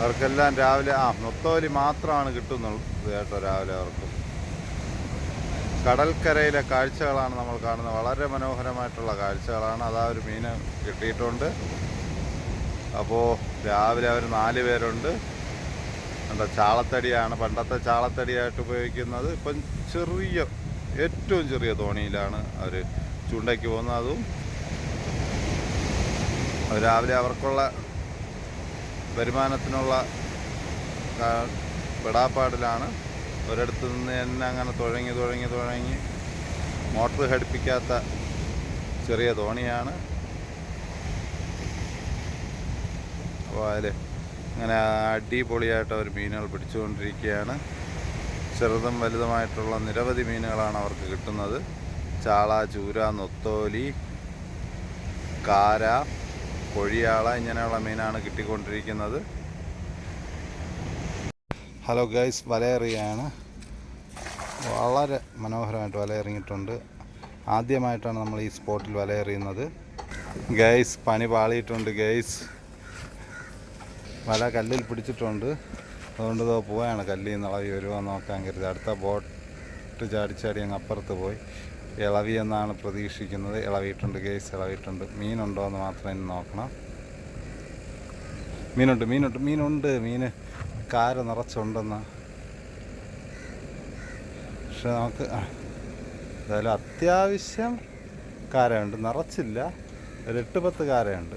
അവർക്കെല്ലാം രാവിലെ ആ നൊത്തോലി മാത്രമാണ് കിട്ടുന്നുള്ളൂ കേട്ടോ രാവിലെ അവർക്ക്. കടൽക്കരയിലെ കാഴ്ചകളാണ് നമ്മൾ കാണുന്നത്. വളരെ മനോഹരമായിട്ടുള്ള കാഴ്ചകളാണ്. അതാ ഒരു മീന് കിട്ടിയിട്ടുണ്ട്. അപ്പോൾ രാവിലെ അവർ നാല് പേരുണ്ട്. എന്താ ചാളത്തടിയാണ്. പണ്ടത്തെ ചാളത്തടിയായിട്ട് ഉപയോഗിക്കുന്നത്. ഇപ്പം ചെറിയ ഏറ്റവും ചെറിയ തോണിയിലാണ് അവർ ചൂണ്ടയ്ക്ക് പോകുന്നത്. അതും രാവിലെ അവർക്കുള്ള വരുമാനത്തിനുള്ള പെടാപ്പാടിലാണ്. ഒരിടത്തു നിന്ന് തന്നെ അങ്ങനെ തുഴങ്ങി തുഴങ്ങി തുഴങ്ങി മോട്ടർ ഘടിപ്പിക്കാത്ത ചെറിയ തോണിയാണ് അപ്പോൾ അതിൽ അങ്ങനെ അടിപൊളിയായിട്ട് അവർ മീനുകൾ പിടിച്ചുകൊണ്ടിരിക്കുകയാണ്. ചെറുതും വലുതുമായിട്ടുള്ള നിരവധി മീനുകളാണ് അവർക്ക് കിട്ടുന്നത്. ചാള ചൂര നൊത്തോലി കാര കൊഴിയാള ഇങ്ങനെയുള്ള മീനാണ് കിട്ടിക്കൊണ്ടിരിക്കുന്നത്. ഹലോ ഗൈസ് വലയെറിയാണ്. വളരെ മനോഹരമായിട്ട് വലയെറിഞ്ഞിട്ടുണ്ട്. ആദ്യമായിട്ടാണ് നമ്മൾ ഈ സ്പോട്ടിൽ വലയെറിയുന്നത്. ഗൈസ് പണി പാളിയിട്ടുണ്ട് ഗൈസ് വല കല്ലിൽ പിടിച്ചിട്ടുണ്ട്. അതുകൊണ്ട് ഇതോ പോവാണ് കല്ലിൽ നിന്നളവി വരുമോ നോക്കാൻ കരുതി. അടുത്ത ബോട്ട് ചാടിച്ചാടി ചാടി അങ്ങ് അപ്പുറത്ത് പോയി. ഇളവി എന്നാണ് പ്രതീക്ഷിക്കുന്നത്. ഇളവിയിട്ടുണ്ട് ഗേസ് ഇളവിയിട്ടുണ്ട്. മീനുണ്ടോ എന്ന് മാത്രം ഇനി നോക്കണം. മീനുണ്ട് മീനുണ്ട് മീനുണ്ട്. മീന് കാര നിറച്ചുണ്ടെന്ന്. പക്ഷെ നമുക്ക് എന്തായാലും അത്യാവശ്യം കാരയുണ്ട്. നിറച്ചില്ല. ഒരു എട്ട് പത്ത് കാരയുണ്ട്.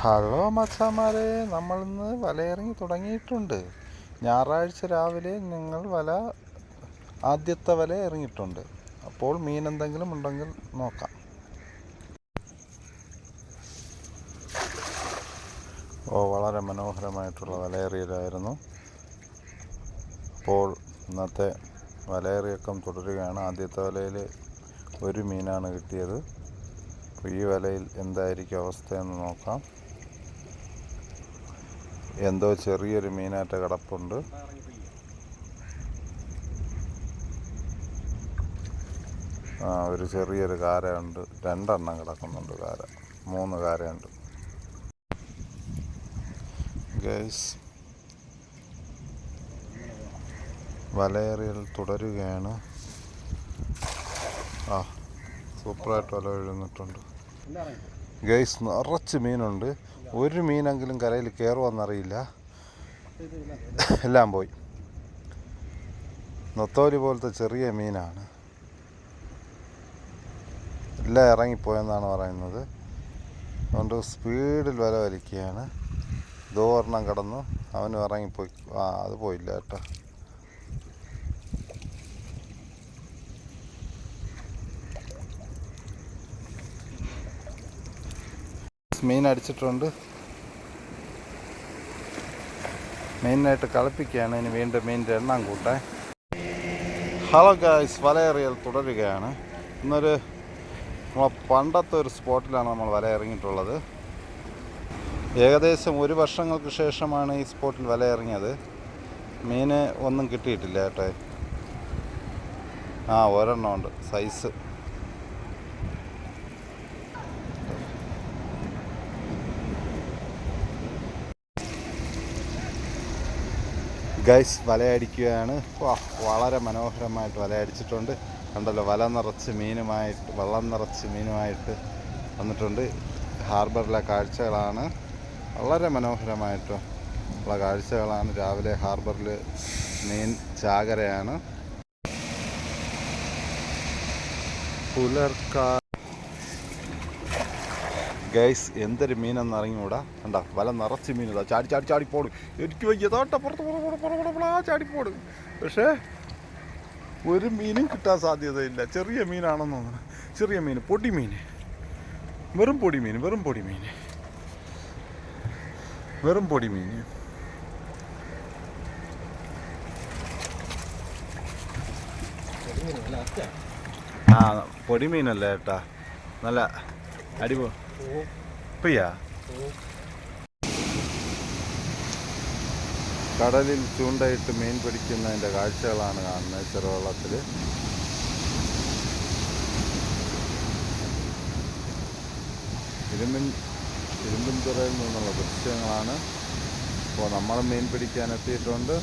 ഹലോ മച്ചാമാരെ. നമ്മളിന്ന് വലയിറങ്ങി തുടങ്ങിയിട്ടുണ്ട്. ഞായറാഴ്ച രാവിലെ നിങ്ങൾ വല ആദ്യത്തെ വല ഇറങ്ങിയിട്ടുണ്ട് അപ്പോൾ മീൻ എന്തെങ്കിലും ഉണ്ടെങ്കിൽ നോക്കാം. ഓ വളരെ മനോഹരമായിട്ടുള്ള വലയേറിയലായിരുന്നു അപ്പോൾ ഇന്നത്തെ വലയേറിയക്കം തുടരുകയാണ്. ആദ്യത്തെ വലയിൽ ഒരു മീനാണ് കിട്ടിയത്. അപ്പോൾ ഈ വലയിൽ എന്തായിരിക്കും അവസ്ഥയെന്ന് നോക്കാം. എന്തോ ചെറിയൊരു മീനായിട്ട് കിടപ്പുണ്ട്. ആ ഒരു ചെറിയൊരു കാരയുണ്ട്. രണ്ടെണ്ണം കിടക്കുന്നുണ്ട് കാര. മൂന്ന് കാരയുണ്ട്. ഗൈസ് വലയേറിയൽ തുടരുകയാണ്. ആ സൂപ്പറായിട്ട് വല എഴുന്നിട്ടുണ്ട് ഗൈസ് നിറച്ച് മീനുണ്ട്. ഒരു മീനെങ്കിലും കരയിൽ കയറുമെന്നറിയില്ല എല്ലാം പോയി. നൊത്തോലി പോലത്തെ ചെറിയ മീനാണ്. എല്ലാം ഇറങ്ങിപ്പോയെന്നാണ് പറയുന്നത്. അതുകൊണ്ട് സ്പീഡിൽ വില വലിക്കുകയാണ്. ദോർണം ഒരെണ്ണം കടന്നു. അവനും ഇറങ്ങിപ്പോയി. ആ അത് പോയില്ല കേട്ടോ. മീൻ അടിച്ചിട്ടുണ്ട് മെയിനായിട്ട് കളിപ്പിക്കുകയാണ്. ഇനി വീണ്ടും മീനിന്റെ എണ്ണം കൂട്ടാൻ ഹലോ ഗായ്സ് വലയെറിയൽ തുടരുകയാണ്. ഇന്നൊരു നമ്മളെ പണ്ടത്തെ ഒരു സ്പോട്ടിലാണ് നമ്മൾ വല ഇറങ്ങിയിട്ടുള്ളത് ഏകദേശം ഒരു വർഷങ്ങൾക്ക് ശേഷമാണ് ഈ സ്പോട്ടിൽ വല ഇറങ്ങിയത് മീന് ഒന്നും കിട്ടിയിട്ടില്ല കേട്ടോ. ആ ഒരെണ്ണം ഉണ്ട്. സൈസ് ഗൈസ് വലയടിക്കുകയാണ്. വളരെ മനോഹരമായിട്ട് വലയടിച്ചിട്ടുണ്ട്. കണ്ടല്ലോ വല നിറച്ച് മീനുമായിട്ട് വള്ളം നിറച്ച് മീനുമായിട്ട് വന്നിട്ടുണ്ട്. ഹാർബറിലെ കാഴ്ചകളാണ്. വളരെ മനോഹരമായിട്ട് ഉള്ള കാഴ്ചകളാണ്. രാവിലെ ഹാർബറിൽ മീൻ ചാകരയാണ്. പുലർക്കാ ഗൈസ് എന്തൊരു മീനെന്ന് ഇറങ്ങികൂടാ കണ്ട വല നിറച്ച് മീനിതാ. ചാടി ചാടി ചാടി പോടും. എനിക്ക് വയ്യ. തോട്ട പുറത്ത് പുറ പുറ പുറ പുറ പുറ ചാടി പോടും. പക്ഷേ ഒരു മീനും കിട്ടാൻ സാധ്യതയില്ല. ചെറിയ മീനാണെന്ന് തോന്നുന്നു. ചെറിയ മീൻ പൊടി മീൻ. വെറും പൊടി മീൻ വെറും പൊടി മീൻ. വെറും പൊടി മീൻ. ആ പൊടി മീനല്ലേ ഏട്ടാ? നല്ല അടിപൊ ഇപ്പയ്യാ കടലിൽ ചൂണ്ടയിട്ട് മീൻ പിടിക്കുന്നതിന്റെ കാഴ്ചകളാണ് കാണുന്നത് ചെറുവള്ളത്തിൽ. ഇരുമ്പിൻ ഇരുമ്പിൻതുറയിൽ നിന്നുള്ള ദൃശ്യങ്ങളാണ്. അപ്പോൾ നമ്മൾ മീൻ പിടിക്കാൻ എത്തിയിട്ടുണ്ട്.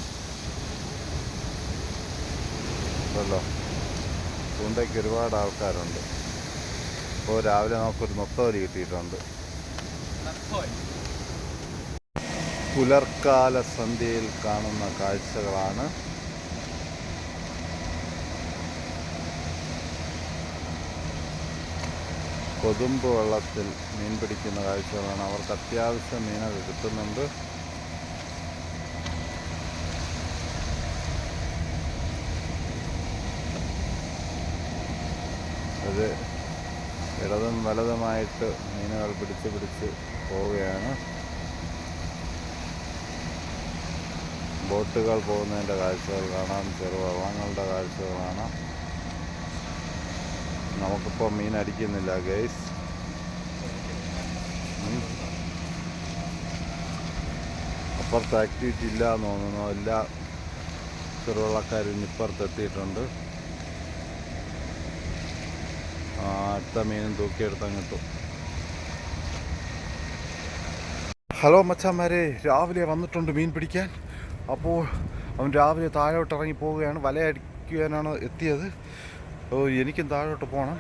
ചൂണ്ടയ്ക്ക് ഒരുപാട് ആൾക്കാരുണ്ട്. ഇപ്പോൾ രാവിലെ നമുക്കൊരു നൊത്തോലി കിട്ടിയിട്ടുണ്ട്. പുലർക്കാല സന്ധ്യയിൽ കാണുന്ന കാഴ്ചകളാണ്. കൊതുമ്പ് വെള്ളത്തിൽ മീൻ പിടിക്കുന്ന കാഴ്ചകളാണ്. അവർക്ക് അത്യാവശ്യം മീനൊക്കെ കിട്ടുന്നുണ്ട്. അത് ഇടതും വലതുമായിട്ട് മീനുകൾ പിടിച്ച് പിടിച്ച് പോവുകയാണ്. ബോട്ടുകൾ പോകുന്നതിന്റെ കാഴ്ചകൾ കാണാം. ചെറുവള്ളങ്ങളുടെ കാഴ്ചകൾ കാണാം. നമുക്കിപ്പോൾ മീൻ അടിക്കുന്നില്ല ഗൈസ് അപ്പുറത്ത് ആക്ടിവിറ്റി ഇല്ല എന്ന് തോന്നുന്നു. എല്ലാ ചെറുവള്ളക്കാരും ഇപ്പുറത്ത് എത്തിയിട്ടുണ്ട് ആ, അടുത്ത മീനും തൂക്കിയെടുത്താൽ കിട്ടും ഹലോ മച്ചാന്മാരെ രാവിലെ വന്നിട്ടുണ്ട് മീൻ പിടിക്കാൻ. അപ്പോൾ അവൻ രാവിലെ താഴോട്ട് ഇറങ്ങി പോവുകയാണ്. വല അടിക്കാനാണ് എത്തിയത്. ഓ എനിക്കും താഴോട്ട് പോകണം.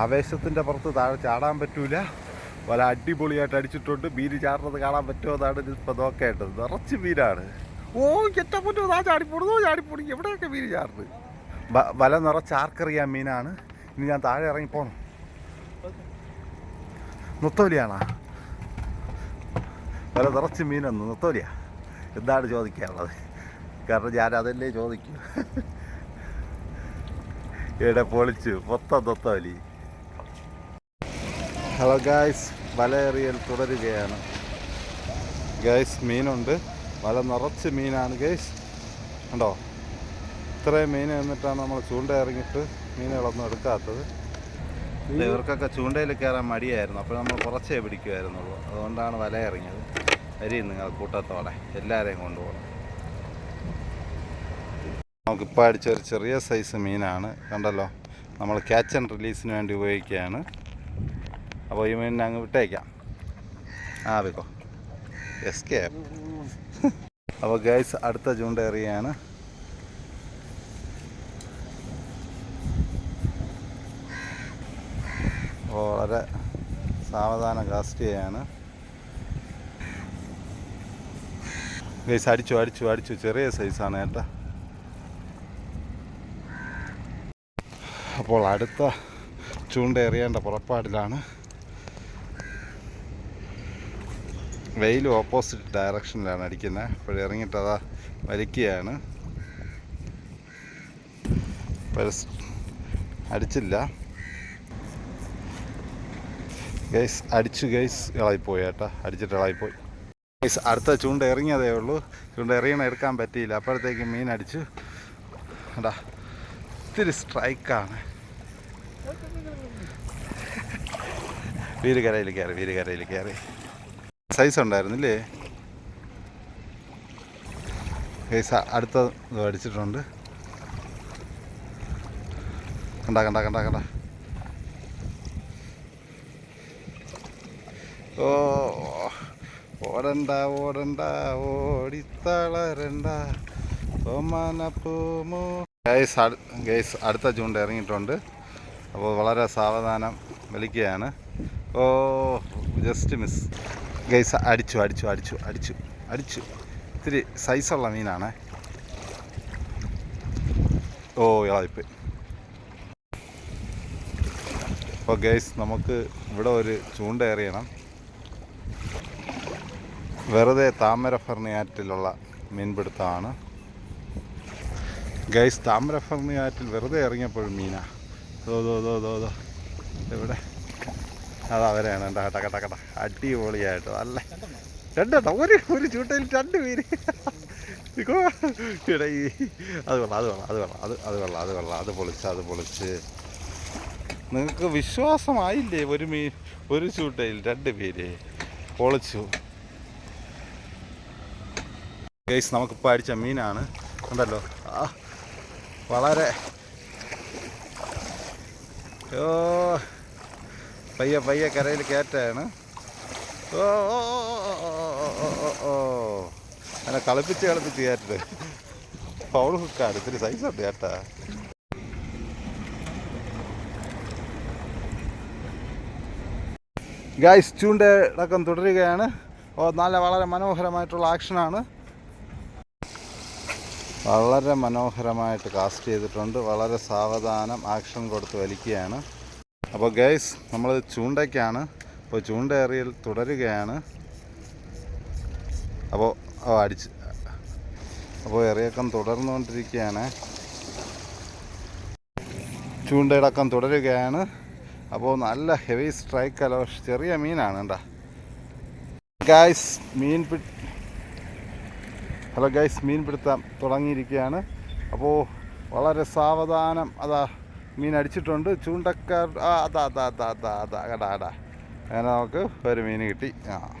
ആവേശത്തിന്റെ പുറത്ത് താഴെ ചാടാൻ പറ്റൂല. വല അടിപൊളിയായിട്ട് അടിച്ചിട്ടുണ്ട്. മീൻ ചാടുന്നത് കാണാൻ പറ്റുമോ എന്നാണ് ഇപ്പം നോക്കേണ്ടത്. നിറച്ച് മീനാണ്. ഓ എറ്റാ പറ്റുമോ ആ ചാടിപ്പോടുന്നോ ചാടിപ്പോടി എവിടെയൊക്കെ മീൻ ചാടുന്നത്? വല നിറച്ച് ആർക്കറിയാൻ മീനാണ്. ഇനി ഞാൻ താഴെ ഇറങ്ങി പോകണം നൊത്തോലിയാണോ? വല നിറച്ച് മീനൊന്ന് നൊത്തോലിയാ. എന്താണ് ചോദിക്കാനുള്ളത്? കാരണം ഞാൻ അതല്ലേ ചോദിക്കൂ. ഇവിടെ പൊളിച്ചു. മൊത്തം നൊത്തോലി. ഹലോ ഗായ്സ് വല എറിയൽ തുടരുകയാണ്. ഗൈസ് മീനുണ്ട്. വല നിറച്ച് മീനാണ് ഗൈസ് ഉണ്ടോ ഇത്രയും മീൻ എന്നിട്ടാണ് നമ്മൾ ചൂണ്ട ഇറങ്ങിയിട്ട് മീനുകളൊന്നും എടുക്കാത്തത്. ഇവർക്കൊക്കെ ചൂണ്ടയിൽ കയറാൻ മടിയായിരുന്നു. അപ്പോൾ നമ്മൾ കുറച്ചേ പിടിക്കുമായിരുന്നുള്ളൂ അതുകൊണ്ടാണ് വല ഇറങ്ങിയത് വരി നിങ്ങൾ കൂട്ടത്തോടെ എല്ലാവരെയും കൊണ്ടുപോകണം. നമുക്കിപ്പോൾ അടിച്ച ഒരു ചെറിയ സൈസ് മീനാണ്. കണ്ടല്ലോ നമ്മൾ ക്യാച്ച് ആൻഡ് റിലീസിന് വേണ്ടി ഉപയോഗിക്കുകയാണ്. അപ്പോൾ ഈ മീനിനെ അങ്ങ് വിട്ടേക്കാം. ആ വെക്കോ എസ്കേപ്പ് അപ്പോൾ ഗൈസ് അടുത്ത ചൂണ്ട എറിയാണ്. അപ്പോൾ വളരെ സാവധാനം കാസ്റ്റ് ചെയ്യാണ് ഗൈസ് അടിച്ചു അടിച്ചു അടിച്ചു. ചെറിയ സൈസാണ് കേട്ടോ. അപ്പോൾ അടുത്ത ചൂണ്ട എറിയേണ്ട പുറപ്പാടിലാണ്. വെയിൽ ഓപ്പോസിറ്റ് ഡയറക്ഷനിലാണ് അടിക്കുന്നത്. അപ്പോൾ ഇറങ്ങിയിട്ട് അതാ വലിക്കുകയാണ്. അടിച്ചില്ല. ഗൈസ് അടിച്ചു ഗൈസ് ഇളായിപ്പോയി ഏട്ടാ. അടിച്ചിട്ട് ഇളായിപ്പോയി ഗൈസ് അടുത്ത ചൂണ്ട ഇറങ്ങിയതേ ഉള്ളൂ. ചൂണ്ട എറിയണം എടുക്കാൻ പറ്റിയില്ല. അപ്പോഴത്തേക്ക് മീൻ അടിച്ചു. എടാ ഇത്തിരി സ്ട്രൈക്കാണ് വീരുകരയിൽ കയറി വീരുകരയിൽ കയറി. സൈസ് ഉണ്ടായിരുന്നില്ലേ? ഗൈസ് അടുത്ത അടിച്ചിട്ടുണ്ട്. കണ്ടാ കണ്ട കണ്ട കണ്ട. ഓ ഓടണ്ട ഓടണ്ട ഓടിത്തളരണ്ട. ഗൈസ് ഗൈസ് അടുത്ത ചൂണ്ട ഇറങ്ങിയിട്ടുണ്ട്. അപ്പോൾ വളരെ സാവധാനം വലിക്കുകയാണ്. ഓ ജസ്റ്റ് മിസ് ഗൈസ് അടിച്ചു അടിച്ചു അടിച്ചു അടിച്ചു അടിച്ചു. ഇത്തിരി സൈസുള്ള മീനാണ്. ഓ ഇളയിപ്പോയി അപ്പോൾ ഗൈസ് നമുക്ക് ഇവിടെ ഒരു ചൂണ്ട എറിയണം. വെറുതെ താമര ഫർണിയാറ്റിലുള്ള മീൻപിടുത്തമാണ്. ഗൈസ് താമര ഫർണിയാറ്റിൽ വെറുതെ ഇറങ്ങിയപ്പോഴും മീനാ. ദോ ദോ ദോ ദോ ദോ. ഇവിടെ അതാ അവരെയാണ് കട്ട കട്ട കട്ട അടിപൊളിയായിട്ട് നല്ല രണ്ടെണ്ണം. ഒരു ഒരു ചൂട്ടയിൽ രണ്ട് മീൻ എടാ. ഈ അത് കൊള്ളാം അത് കൊള്ളാം അത് കൊള്ളാം. അത് അത് കൊള്ളാം അത് കൊള്ളാം. അത് പൊളിച്ച് അത് പൊളിച്ച്. നിങ്ങൾക്ക് വിശ്വാസമായില്ലേ? ഒരു മീൻ ഒരു ചൂട്ടയിൽ രണ്ട് മീൻ പൊളിച്ചു. ഗൈസ് നമുക്കിപ്പോൾ അടിച്ച മീനാണ് ഉണ്ടല്ലോ വളരെ ഓ പയ്യ പയ്യ കരയിൽ കയറ്റാണ് ഓ ഓ. അങ്ങനെ കളിപ്പിച്ച് കളിപ്പിച്ച് കയറ്റത് പൗൾ ഹുക്കാണ് ഇത്തിരി സൈസ് ഉണ്ട് ചേട്ടാ ഗായ്സ് ചൂണ്ടടക്കം തുടരുകയാണ് ഓ നല്ല വളരെ മനോഹരമായിട്ടുള്ള ആക്ഷനാണ് വളരെ മനോഹരമായിട്ട് കാസ്റ്റ് ചെയ്തിട്ടുണ്ട്. വളരെ സാവധാനം ആക്ഷൻ കൊടുത്ത് വലിക്കുകയാണ്. അപ്പോൾ ഗൈസ് നമ്മൾ ചൂണ്ടയ്ക്കാണ്. അപ്പോൾ ചൂണ്ട എറിയൽ തുടരുകയാണ്. അപ്പോൾ അടിച്ച്. അപ്പോൾ എറിയക്കം തുടർന്നുകൊണ്ടിരിക്കുകയാണ്. ചൂണ്ടയടക്കം തുടരുകയാണ്. അപ്പോൾ നല്ല ഹെവി സ്ട്രൈക്ക് അല്ല ചെറിയ മീനാണ് കേട്ടോ ഗായ്സ് മീൻ പി ഹലോ ഗൈസ് മീൻ പിടുത്തം തുടങ്ങിയിരിക്കുകയാണ്. അപ്പോൾ വളരെ സാവധാനം അതാ മീൻ അടിച്ചിട്ടുണ്ട്. ചൂണ്ടക്കാർ ആ അതാ അതാ അതാ അതാ അതാ കടാ അങ്ങനെ നമുക്ക് ഒരു മീൻ കിട്ടി. ആ.